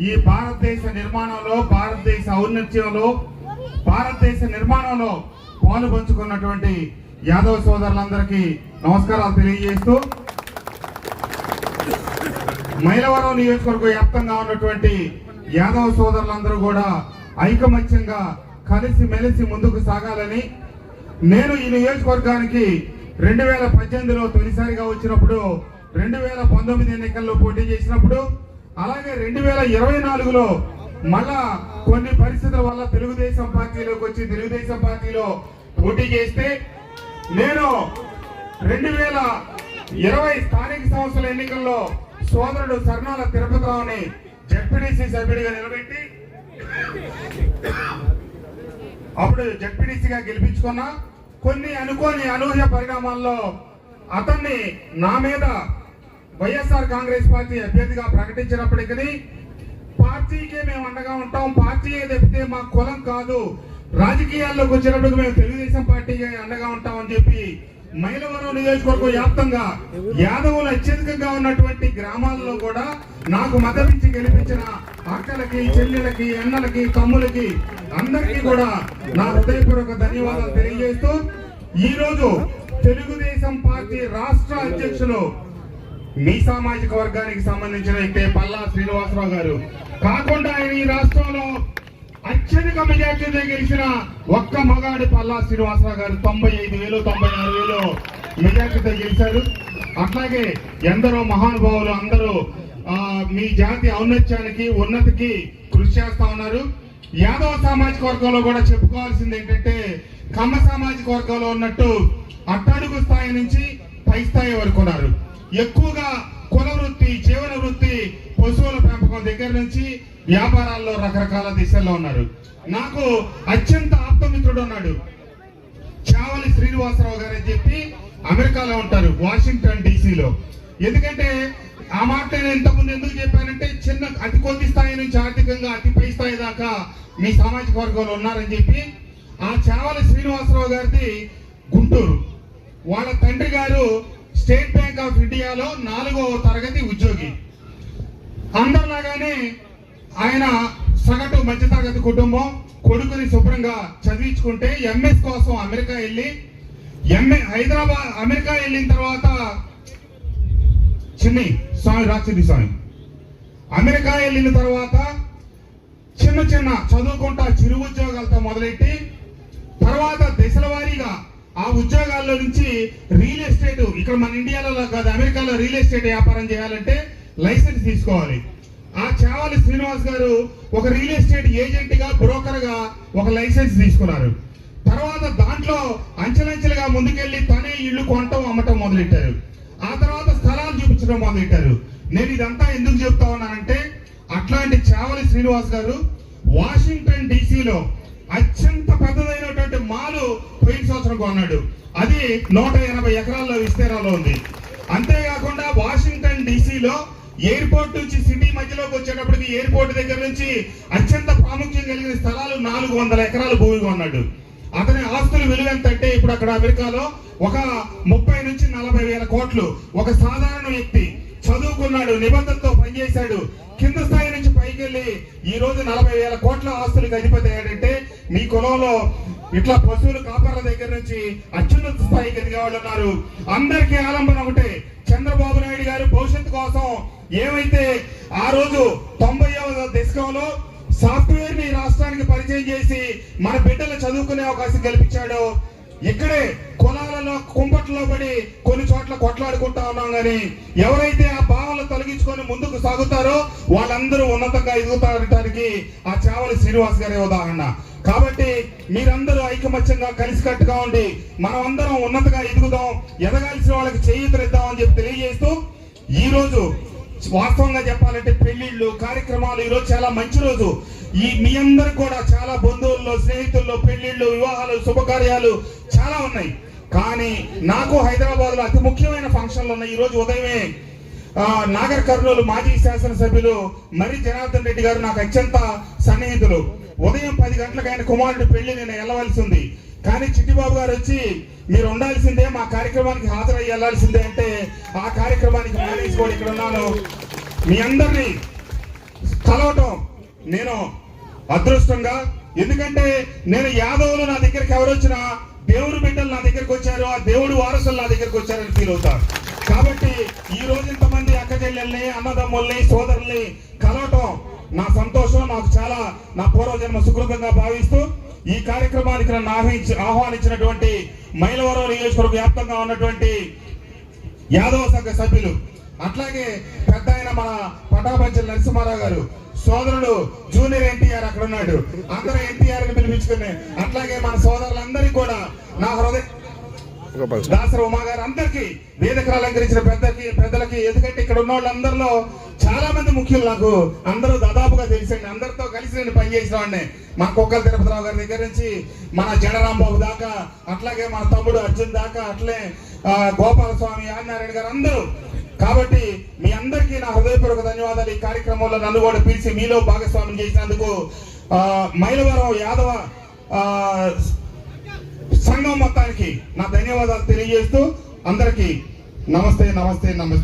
ఈ భారతదేశ నిర్మాణంలో భారతదేశ ఔన్నత్యంలో భారతదేశ నిర్మాణంలో పాలు పంచుకున్నటువంటి యాదవ సోదరులందరికీ నమస్కారాలు తెలియజేస్తూ మైలవరం నియోజకవర్గ వ్యాప్తంగా ఉన్నటువంటి యాదవ సోదరులందరూ కూడా ఐకమత్యంగా కలిసి మెలిసి ముందుకు సాగాలని నేను ఈ నియోజకవర్గానికి రెండు వేల పద్దెనిమిదిలో తొలిసారిగా వచ్చినప్పుడు రెండు వేల పంతొమ్మిది ఎన్నికల్లో పోటీ చేసినప్పుడు అలాగే రెండు వేల ఇరవై నాలుగులో మళ్ళా కొన్ని పరిస్థితుల వల్ల తెలుగుదేశం పార్టీలోకి వచ్చి తెలుగుదేశం పార్టీలో పోటీ చేస్తే నేను రెండు వేల ఇరవై స్థానిక సంస్థల ఎన్నికల్లో సోదరుడు సర్నాల తిరుపతిరావుని జడ్పీడీసీ సభ్యుడిగా నిలబెట్టి అప్పుడు జడ్పీడీసీగా గెలిపించుకున్నా. కొన్ని అనుకోని అనూహ్య పరిణామాల్లో అతన్ని నా మీద వైఎస్ఆర్ కాంగ్రెస్ పార్టీ అభ్యర్థిగా ప్రకటించినప్పటికీ పార్టీకే మేము అండగా ఉంటాం. పార్టీ తప్పితే మా కులం కాదు. రాజకీయాల్లోకి వచ్చినప్పుడు మేము తెలుగుదేశం పార్టీకి అండగా ఉంటామని చెప్పి మైలవరం నియోజకవర్గం వ్యాప్తంగా యాదవులు అత్యధికంగా ఉన్నటువంటి గ్రామాల్లో కూడా నాకు మద్దతిచ్చి గెలిపించిన అక్కలకి చెల్లెలకి అన్నలకి తమ్ములకి అందరికీ కూడా నా హృదయపూర్వక ధన్యవాదాలు తెలియజేస్తూ ఈ రోజు తెలుగుదేశం పార్టీ రాష్ట్ర అధ్యక్షులు మీ సామాజిక వర్గానికి సంబంధించిన వ్యక్తే పల్లా శ్రీనివాసరావు గారు. కాకుండా ఆయన ఈ రాష్ట్రంలో అత్యధిక మెజార్టీతో గెలిచిన ఒక్క మగాడి పల్లా శ్రీనివాసరావు గారు తొంభై ఐదు వేలు తొంభై ఆరు వేలు మెజార్టీతో గెలిచారు. అట్లాగే ఎందరో మహానుభావులు అందరూ ఆ, మీ జాతి ఔన్నత్యానికి ఉన్నతికి కృషి చేస్తా ఉన్నారు. యాదవ సామాజిక వర్గంలో కూడా చెప్పుకోవాల్సింది ఏంటంటే కమ్మ సామాజిక వర్గంలో ఉన్నట్టు అట్టడుగు స్థాయి నుంచి పై స్థాయి వరకు ఉన్నారు. ఎక్కువగా కుల వృత్తి జీవన వృత్తి పశువుల పెంపకం దగ్గర నుంచి వ్యాపారాల్లో రకరకాల దిశల్లో ఉన్నారు. నాకు అత్యంత ఆప్తమిత్రుడు ఉన్నాడు. చావలి శ్రీనివాసరావు గారు అని చెప్పి అమెరికాలో ఉంటారు వాషింగ్టన్ డీసీలో. ఎందుకంటే ఆ మాట నేను ఇంతకుముందు ఎందుకు చెప్పానంటే చిన్న అతి కొద్ది స్థాయి నుంచి ఆర్థికంగా అతి పై స్థాయి దాకా మీ సామాజిక వర్గంలో ఉన్నారని చెప్పి ఆ చావలి శ్రీనివాసరావు గారిది గుంటూరు. వాళ్ళ తండ్రి గారు స్టేట్ బ్యాంక్ ఆఫ్ ఇండియాలో నాలుగో తరగతి ఉద్యోగి. అందరిలాగానే ఆయన సగటు మధ్యతరగతి కుటుంబం కొడుకుని శుభ్రంగా చదివించుకుంటే ఎంఎస్ కోసం అమెరికా వెళ్ళి ఎంఏ హైదరాబాద్ అమెరికా వెళ్ళిన తర్వాత చిన్ని స్వామి రాచింది స్వామి అమెరికా వెళ్ళిన తర్వాత చిన్న చిన్న చదువుకుంటా చిరు ఉద్యోగాలతో మొదలెట్టి తర్వాత దశల వారీగా ఆ ఉద్యోగాల్లో నుంచి రియల్ ఎస్టేట్ ఇక్కడ మన ఇండియాలో కాదు అమెరికాలో రియల్ ఎస్టేట్ వ్యాపారం చేయాలంటే లైసెన్స్ తీసుకోవాలి. ఆ చావాలి శ్రీనివాస్ గారు ఒక రియల్ ఎస్టేట్ ఏజెంట్గా బ్రోకర్గా ఒక లైసెన్స్ తీసుకున్నారు. తర్వాత దాంట్లో అంచెలంచెలుగా ముందుకెళ్ళి తనే ఇల్లు కొనటం అమ్మటం మొదలెట్టారు. ఆ తర్వాత స్థలాలు చూపించడం మొదలెట్టారు. నేను ఇదంతా ఎందుకు చెప్తా ఉన్నానంటే అట్లాంటి చావలి శ్రీనివాస్ గారు వాషింగ్టన్ డీసీలో అత్యంత పెద్దదైనటువంటి మాలు పోయిన సంవత్సరం కొన్నాడు. అది నూట ఎనభై ఎకరాల్లో విస్తీర్ణంలో ఉంది. అంతేకాకుండా వాషింగ్టన్ డిసిలో ఎయిర్పోర్ట్ నుంచి సిటీ మధ్యలోకి వచ్చేటప్పటికి ఎయిర్పోర్ట్ దగ్గర నుంచి అత్యంత ప్రాముఖ్యం కలిగిన స్థలాలు నాలుగు వందల ఎకరాలు భూమి కొన్నాడు. అతని ఆస్తుల విలువ ఎంత అంటే ఇప్పుడు అక్కడ అమెరికాలో ఒక ముప్పై నుంచి నలభై వేల కోట్లు. ఒక సాధారణ వ్యక్తి చదువుకున్నాడు నిబంధనతో పనిచేశాడు. కింద స్థాయి తీసుకెళ్ళి ఈ రోజు నలభై వేల కోట్ల ఆస్తులకు అధిపతి అయ్యాడంటే మీ కులంలో ఇట్లా పశువులు కాపర్ల దగ్గర నుంచి అత్యున్నత స్థాయికి ఎదిగే వాళ్ళు ఉన్నారు. అందరికీ ఆలంబన ఒకటే. చంద్రబాబు నాయుడు గారు భవిష్యత్తు కోసం ఏమైతే ఆ రోజు తొంభై దశకంలో సాఫ్ట్వేర్ని రాష్ట్రానికి పరిచయం చేసి మన బిడ్డలు చదువుకునే అవకాశం కల్పించాడు ఇక్కడే కులాలలో కుంపట్లో పడి కొన్ని చోట్ల కొట్లాడుకుంటా ఉన్నాం కానీ ఎవరైతే ఆ భావాలు తొలగించుకొని ముందుకు సాగుతారో వాళ్ళందరూ ఉన్నతంగా ఎదుగుతారటానికి ఆ చావలి శ్రీనివాస్ గారి ఉదాహరణ. కాబట్టి మీరందరూ ఐకమత్యంగా కలిసికట్టుగా ఉండి మనం అందరం ఉన్నతగా ఎదుగుదాం ఎదగాల్సిన వాళ్ళకి చేయూతనిద్దాం అని చెప్పి తెలియజేస్తూ ఈ రోజు వాస్తవంగా చెప్పాలంటే పెళ్ళిళ్ళు కార్యక్రమాలు ఈరోజు చాలా మంచి రోజు. ఈ మీ అందరు కూడా చాలా బంధువుల్లో స్నేహితుల్లో పెళ్ళిళ్ళు వివాహాలు శుభకార్యాలు చాలా ఉన్నాయి. కానీ నాకు హైదరాబాద్లో అతి ముఖ్యమైన ఫంక్షన్లు ఉన్నాయి. ఈ రోజు ఉదయమే నాగర్ కర్నూలు మాజీ శాసనసభ్యులు మరి జనార్దన్ రెడ్డి గారు నాకు అత్యంత సన్నిహితులు. ఉదయం పది గంటలకు ఆయన కుమారుడి పెళ్ళి నేను వెళ్ళవలసి ఉంది. కానీ చిట్టిబాబు గారు వచ్చి మీరు ఉండాల్సిందే మా కార్యక్రమానికి హాజరై వెళ్ళాల్సిందే అంటే ఆ కార్యక్రమానికి మేనేజ్ కూడా ఇక్కడ ఉన్నాను. మీ అందరినీ కలవటం నేను అదృష్టంగా ఎందుకంటే నేను యాదవులు నా దగ్గరికి ఎవరు వచ్చినా దేవుడు బిడ్డలు నా దగ్గరికి వచ్చారు ఆ దేవుడు వారసులు నా దగ్గరకు వచ్చారని ఫీల్ అవుతారు. కాబట్టి ఈ రోజు ఇంతమంది అక్క చెల్లెల్ని అన్నదమ్ముల్ని సోదరుల్ని కలవటం నా సంతోషం నాకు చాలా నా పూర్వజన్మ సుకృతంగా భావిస్తూ ఈ కార్యక్రమానికి నన్ను ఆహ్వానించి ఆహ్వానించినటువంటి మైలవరం నియోజకవర్గ వ్యాప్తంగా ఉన్నటువంటి యాదవ సంఘ సభ్యులు అట్లాగే పెద్ద ఆయన మన పటాపంచల నరసింహారావు గారు సోదరుడు జూనియర్ ఎన్టీఆర్ అక్కడ ఉన్నాడు. అందరూ ఎన్టీఆర్ని పిలిపించుకుని అట్లాగే మన సోదరు నా హృదయ దాసర ఉమా గారు అందరికి వేదికలు అలంకరించిన పెద్దకి పెద్దలకి ఎందుకంటే ఇక్కడ ఉన్న వాళ్ళందరిలో చాలా మంది ముఖ్యులు నాకు అందరూ దాదాపుగా తెలిసండి. అందరితో కలిసి నేను పనిచేసిన వాడిని. మా కుక్కల తిరుపతిరావు గారి దగ్గర నుంచి మన జడరాంబాబు దాకా అట్లాగే మన తమ్ముడు అర్జున్ దాకా అట్లే ఆ, గోపాల స్వామి ఆదినారాయణ గారు అందరూ. కాబట్టి మీ అందరికీ నా హృదయపూర్వక ధన్యవాదాలు. ఈ కార్యక్రమంలో నన్ను కూడా పిలిచి మీలో భాగస్వామ్యం చేసినందుకు మైలవరం యాదవ సంఘం మొత్తానికి. నా ధన్యవాదాలు తెలియజేస్తూ అందరికీ నమస్తే నమస్తే నమస్తే.